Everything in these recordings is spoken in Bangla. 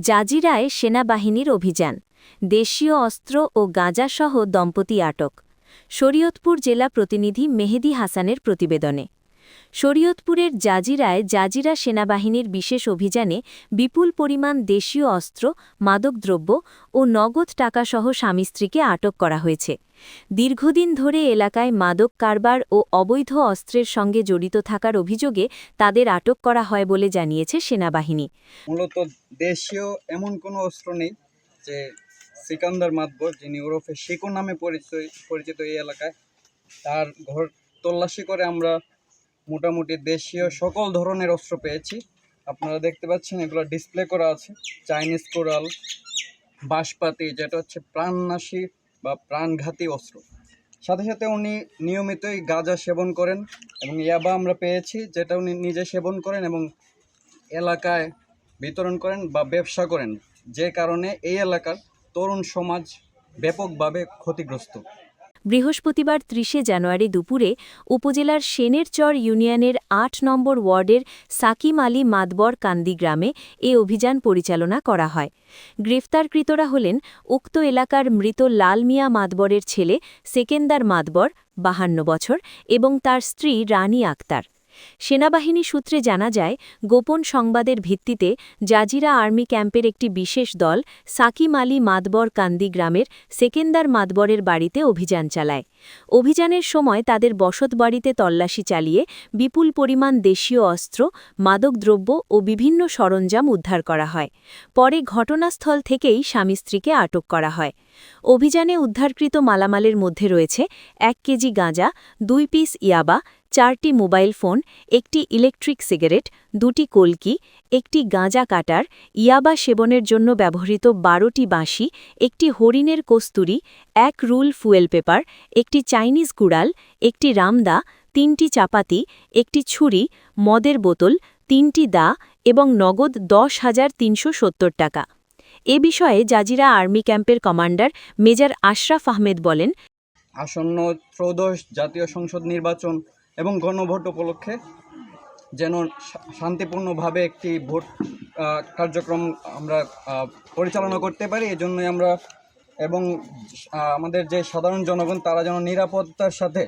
জাজিরায় সেনাবাহিনীর অভিযান, দেশীয় অস্ত্র ও গাঁজাসহ দম্পতি আটক। শরীয়তপুর জেলা প্রতিনিধি মেহেদি হাসানের প্রতিবেদনে। শরীয়তপুরের জাজিরায় জাজিরা সেনাবাহিনীর বিশেষ অভিযানে বিপুল পরিমাণ দেশীয় অস্ত্র, মাদকদ্রব্য ও নগদ টাকাসহ স্বামী স্ত্রীকে আটক করা হয়েছে। দীর্ঘদিন ধরে এলাকায় মাদক কারবার ও অবৈধ অস্ত্রের সঙ্গে জড়িত থাকার অভিযোগে তাদের আটক করা হয় বলে জানিয়েছে সেনাবাহিনী। মূলত দেশীয় এমন কোনো অস্ত্র নেই যে সিকান্দার মাতবর, যিনি ওরফে শিকো নামে পরিচয়, পরিচিত এই এলাকায়, তার ঘর তল্লাশি করে আমরা মোটামুটি দেশীয় সকল ধরনের অস্ত্র পেয়েছি। আপনারা দেখতে পাচ্ছেন, এগুলো ডিসপ্লে করা আছে। চাইনিজ কোরাল বাঁশপাতি, যেটা হচ্ছে প্রাণনাশী বা প্রাণঘাতী অস্ত্র। সাথে সাথে উনি নিয়মিতই গাঁজা সেবন করেন এবং ইয়াবা আমরা পেয়েছি, যেটা উনি নিজে সেবন করেন এবং এলাকায় বিতরণ করেন বা ব্যবসা করেন। যে কারণে এই এলাকার তরুণ সমাজ ব্যাপকভাবে ক্ষতিগ্রস্ত। বৃহস্পতিবার ত্রিশে জানুয়ারি দুপুরে উপজেলার সেনেরচর ইউনিয়নের আট নম্বর ওয়ার্ডের সাকিম আলী মাদবর কান্দি গ্রামে এ অভিযান পরিচালনা করা হয়। গ্রেফতারকৃতরা হলেন উক্ত এলাকার মৃত লাল মিয়া মাদবরের ছেলে, সেকেন্দার মাদবর, বাহান্ন বছর, এবং তার স্ত্রী রানী আক্তার। সেনাবাহিনী সূত্রে জানা যায়, গোপন সংবাদের ভিত্তিতে জাজিরা আর্মি ক্যাম্পের একটি বিশেষ দল সাকিম আলী মাতবর কান্দি গ্রামের সেকেন্দার মাতবরের বাড়িতে অভিযান চালায়। অভিযানের সময় তাদের বসতবাড়িতে তল্লাশি চালিয়ে বিপুল পরিমাণ দেশীয় অস্ত্র মাদকদ্রব্য ও বিভিন্ন সরঞ্জাম উদ্ধার করা হয়। পরে ঘটনাস্থল থেকেই স্বামী স্ত্রীকে আটক করা হয়। অভিযানে উদ্ধারকৃত মালামালের মধ্যে রয়েছে এক কেজি গাঁজা, দুই পিস ইয়াবা, চারটি মোবাইল ফোন, একটি ইলেকট্রিক সিগারেট, দুটি কলকি, একটি গাঁজা কাটার, ইয়াবা সেবনের জন্য ব্যবহৃত বারোটি বাঁশি, একটি হরিণের কস্তুরি, এক রুল ফুয়েল পেপার, একটি চাইনিজ কুড়াল একটি রামদা, তিনটি চাপাতি, একটি ছুরি, মদের বোতল, তিনটি দা এবং নগদ দশ হাজার তিনশো টাকা। এ বিষয়ে জাজিরা আর্মি ক্যাম্পের কমান্ডার মেজর আশরাফ আহমেদ বলেন, আসন্ন ত্রয়োদশ জাতীয় সংসদ নির্বাচন এবং গণভোট উপলক্ষে যেন শান্তিপূর্ণভাবে একটি ভোট কার্যক্রম আমরা পরিচালনা করতে পারি, এজন্যই আমরা এবং আমাদের যে সাধারণ জনগণ তারা যেন নিরাপত্তার সাথে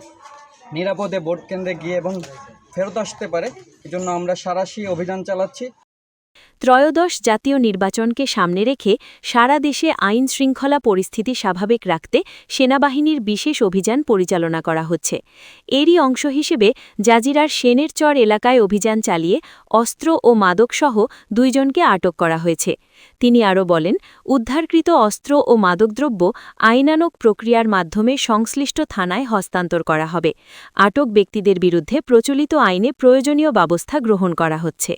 নিরাপদে ভোট কেন্দ্রে গিয়ে এবং ফেরত আসতে পারে, এজন্য আমরা সারাশি অভিযান চালাচ্ছি। ত্রয়োদশ জাতীয় নির্বাচনকে সামনে রেখে সারা দেশে আইন শৃঙ্খলা পরিস্থিতি স্বাভাবিক রাখতে সেনাবাহিনীর বিশেষ অভিযান পরিচালনা করা হচ্ছে। এরই অংশ হিসেবে জাজিরার সেনের চর এলাকায় অভিযান চালিয়ে অস্ত্র ও মাদকসহ দুইজনকে আটক করা হয়েছে। তিনি আরও বলেন, উদ্ধারকৃত অস্ত্র ও মাদকদ্রব্য আইনানক প্রক্রিয়ার মাধ্যমে সংশ্লিষ্ট থানায় হস্তান্তর করা হবে। আটক ব্যক্তিদের বিরুদ্ধে প্রচলিত আইনে প্রয়োজনীয় ব্যবস্থা গ্রহণ করা হচ্ছে।